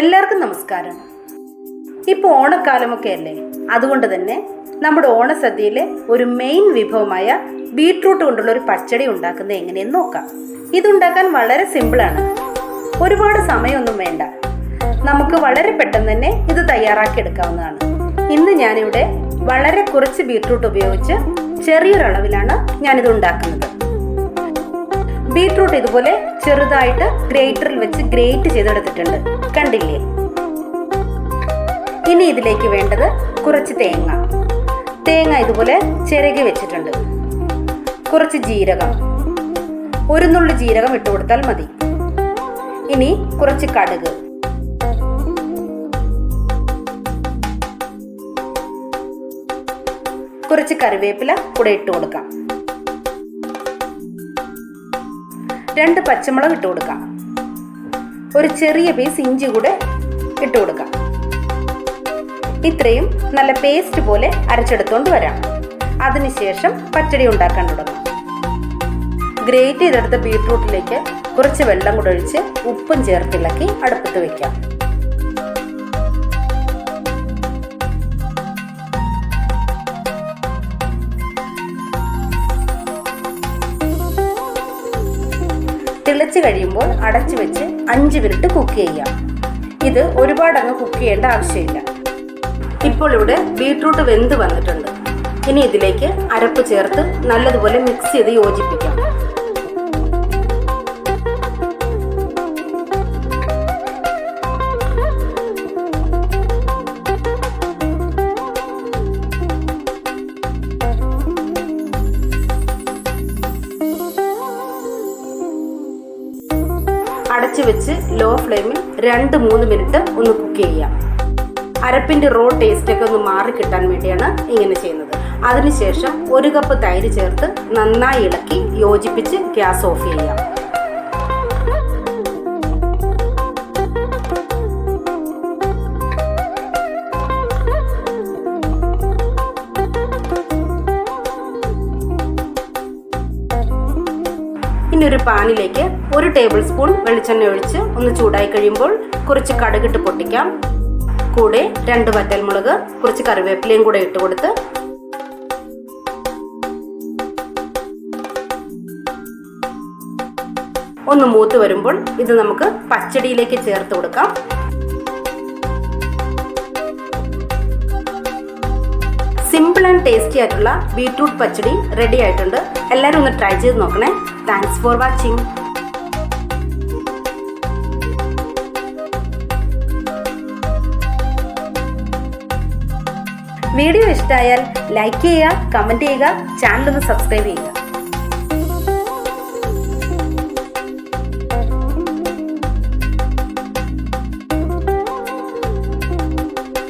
എല്ലാവർക്കും നമസ്കാരം. ഇപ്പോൾ ഓണക്കാലമൊക്കെ അല്ലേ? അതുകൊണ്ട് തന്നെ നമ്മുടെ ഓണസദ്യയിലെ ഒരു മെയിൻ വിഭവമായ ബീട്രൂട്ട് കൊണ്ടുള്ള ഒരു പച്ചടി ഉണ്ടാക്കുന്നത് എങ്ങനെയെന്ന് നോക്കാം. ഇതുണ്ടാക്കാൻ വളരെ സിമ്പിളാണ് ഒരുപാട് സമയമൊന്നും വേണ്ട. നമുക്ക് വളരെ പെട്ടെന്ന് തന്നെ ഇത് തയ്യാറാക്കി എടുക്കാവുന്നതാണ്. ഇന്ന് ഞാനിവിടെ വളരെ കുറച്ച് ബീട്രൂട്ട് ഉപയോഗിച്ച് ചെറിയൊരളവിലാണ് ഞാനിത് ഉണ്ടാക്കുന്നത്. ബീട്രൂട്ട് ഇതുപോലെ ചെറുതായിട്ട് ഗ്രേറ്ററിൽ വെച്ച് ഗ്രേറ്റ് ചെയ്തെടുത്തിട്ടുണ്ട്. കണ്ടില്ലേ? ഇനി ഇതിലേക്ക് വേണ്ടത് കുറച്ച് തേങ്ങ. തേങ്ങ ഇതുപോലെ ചിരകി വെച്ചിട്ടുണ്ട്. കുറച്ച് ജീരകം. ഒരു നുള്ളി ജീരകം ഇട്ട് കൊടുത്താൽ മതി. ഇനി കുറച്ച് കടുക്. കുറച്ച് കറിവേപ്പില കൂടെ ഇട്ട് കൊടുക്കാം. രണ്ട് പച്ചമുളക് ഇട്ട് കൊടുക്കാം. ഒരു ചെറിയ പീസ് ഇഞ്ചി കൂടെ ഇട്ട് കൊടുക്കാം. ഇത്രയും നല്ല പേസ്റ്റ് പോലെ അരച്ചെടുത്തോണ്ട് വരാം. അതിനുശേഷം പച്ചടി ഉണ്ടാക്കാൻ തുടങ്ങാം. ഗ്രേറ്റ് ചെയ്തെടുത്ത ബീട്രൂട്ടിലേക്ക് കുറച്ച് വെള്ളം കൂടെ ഒഴിച്ച് ഉപ്പും ചേർത്തിളക്കി അടുപ്പത്ത് വെക്കാം. തിളച്ച് കഴിയുമ്പോൾ അടച്ചു വെച്ച് അഞ്ച് മിനിറ്റ് കുക്ക് ചെയ്യാം ഇത് ഒരുപാട് അങ്ങ് കുക്ക് ചെയ്യേണ്ട ആവശ്യമില്ല. ഇപ്പോൾ ഇവിടെ ബീട്രൂട്ട് വെന്ത് വന്നിട്ടുണ്ട്. ഇനി ഇതിലേക്ക് അരപ്പ് ചേർത്ത് നല്ലതുപോലെ മിക്സ് ചെയ്ത് യോജിപ്പിക്കാം. അടച്ചു വെച്ച് ലോ ഫ്ലെയിമിൽ രണ്ട് മൂന്ന് മിനിറ്റ് ഒന്ന് കുക്ക് ചെയ്യാം അരപ്പിന്റെ റോ ടേസ്റ്റ് ഒക്കെ ഒന്ന് മാറി കിട്ടാൻ വേണ്ടിയാണ് ഇങ്ങനെ ചെയ്യുന്നത്. അതിനുശേഷം ഒരു കപ്പ് തൈര് ചേർത്ത് നന്നായി ഇളക്കി യോജിപ്പിച്ച് ഗ്യാസ് ഓഫ് ചെയ്യാം ഇനി ഒരു പാനിലേക്ക് ഒരു ടേബിൾ സ്പൂൺ വെളിച്ചെണ്ണ ഒഴിച്ച് ഒന്ന് ചൂടായി കഴിയുമ്പോൾ കുറച്ച് കടുകിട്ട് പൊട്ടിക്കാം. കൂടെ രണ്ട് വറ്റൽമുളക് കുറച്ച് കറിവേപ്പിലയും കൂടെ ഇട്ട് കൊടുത്ത് ഒന്ന് മൂത്ത് വരുമ്പോൾ ഇത് നമുക്ക് പച്ചടിയിലേക്ക് ചേർത്ത് കൊടുക്കാം. സിമ്പിൾ ആൻഡ് ടേസ്റ്റി ആയിട്ടുള്ള ബീട്രൂട്ട് പച്ചടി റെഡി ആയിട്ടുണ്ട്. എല്ലാവരും ഒന്ന് ട്രൈ ചെയ്ത് നോക്കണേ. താങ്ക്സ് ഫോർ വാച്ചിങ് വീഡിയോ ഇഷ്ടമായാൽ ലൈക്ക് ചെയ്യുക കമന്റ് ചെയ്യുക ചാനൽ ഒന്ന് സബ്സ്ക്രൈബ് ചെയ്യുക.